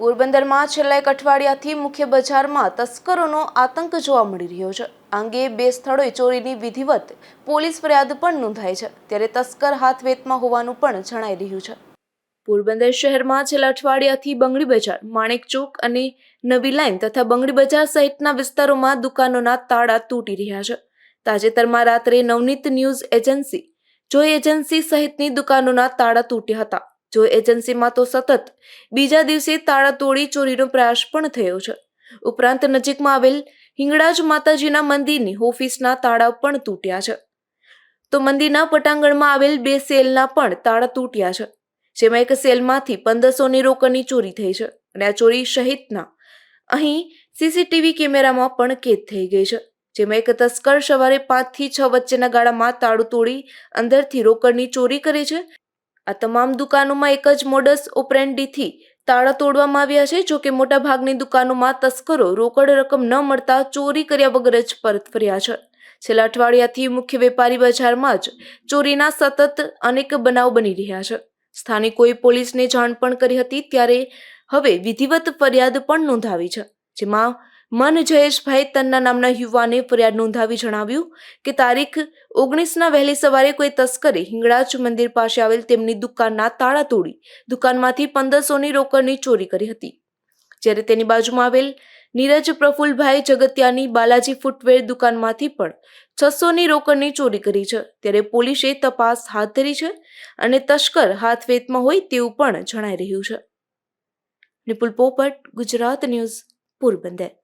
પોરબંદરમાં છેલ્લા એક અઠવાડિયાથી મુખ્ય બજારમાં તસ્કરોનો આતંક જોવા મળી રહ્યો છે. આ અંગે બે સ્થળોએ ચોરીની વિધિવત પોલીસ ફરિયાદ પણ નોંધાઈ છે. ત્યારે તસ્કર હાથવેતમાં હોવાનું પણ જણાઈ રહ્યું છે. પોરબંદર શહેરમાં છેલ્લા અઠવાડિયાથી બંગડી બજાર, માણેક ચોક અને નવી લાઈન તથા બંગડી બજાર સહિતના વિસ્તારોમાં દુકાનોના તાળા તૂટી રહ્યા છે. તાજેતરમાં રાત્રે Navneet news agency Joy agency સહિતની દુકાનોના તાળા તૂટ્યા હતા. જો એજન્સીમાં તો સતત બીજા દિવસે તાળા તોડી ચોરીનો પ્રયાસ પણ થયો છે. ઉપરાંત નજીકમાં આવેલ હિંગળાજ માતાજીના મંદિરની ઓફિસના તાળા પણ તૂટ્યા છે. તો મંદિરના પટાંગણમાં આવેલ બે સેલના પણ તાળા તૂટ્યા છે, જેમાં એક સેલમાંથી પંદરસોની રોકડની ચોરી થઈ છે અને આ ચોરી સહિતના અહીં સીસીટીવી કેમેરામાં પણ કેદ થઈ ગઈ છે, જેમાં એક તસ્કર સવારે પાંચથી છ વચ્ચેના ગાળામાં તાળું તોડી અંદરથી રોકડની ચોરી કરે છે આ તમામ દુકાનોમાં એક જ મોડસ ઓપરેન્ડીથી તાળા તોડવામાં આવ્યા છે જોકે મોટાભાગની દુકાનોમાં તસ્કરો રોકડ રકમ ન મળતા ચોરી કર્યા વગર જ પરત ફર્યા છે. છેલ્લા અઠવાડિયાથી મુખ્ય વેપારી બજારમાં જ ચોરીના સતત અનેક બનાવ બની રહ્યા છે. સ્થાનિકોએ પોલીસને જાણ પણ કરી હતી, ત્યારે હવે વિધિવત ફરિયાદ પણ નોંધાવી છે, જેમાં મન જયેશભાઈ તન્ના નામના યુવાને ફરિયાદ નોંધાવી જણાવ્યું કે તારીખ ઓગણીસના વહેલી સવારે કોઈ તસ્કરે હિંગળાજ મંદિર પાસે આવેલ તેમની દુકાનના તાળા તોડી દુકાનમાંથી પંદરસોની રોકડની ચોરી કરી હતી. જ્યારે તેની બાજુમાં આવેલ નીરજ પ્રફુલભાઈ જગત્યાની બાલાજી ફૂટવેર દુકાનમાંથી પણ છસોની રોકડની ચોરી કરી છે. ત્યારે પોલીસે તપાસ હાથ ધરી છે અને તસ્કર હાથવેતમાં હોય તેવું પણ જણાઈ રહ્યું છે. નિપુલ પોપટ, ગુજરાત ન્યૂઝ, પોરબંદર.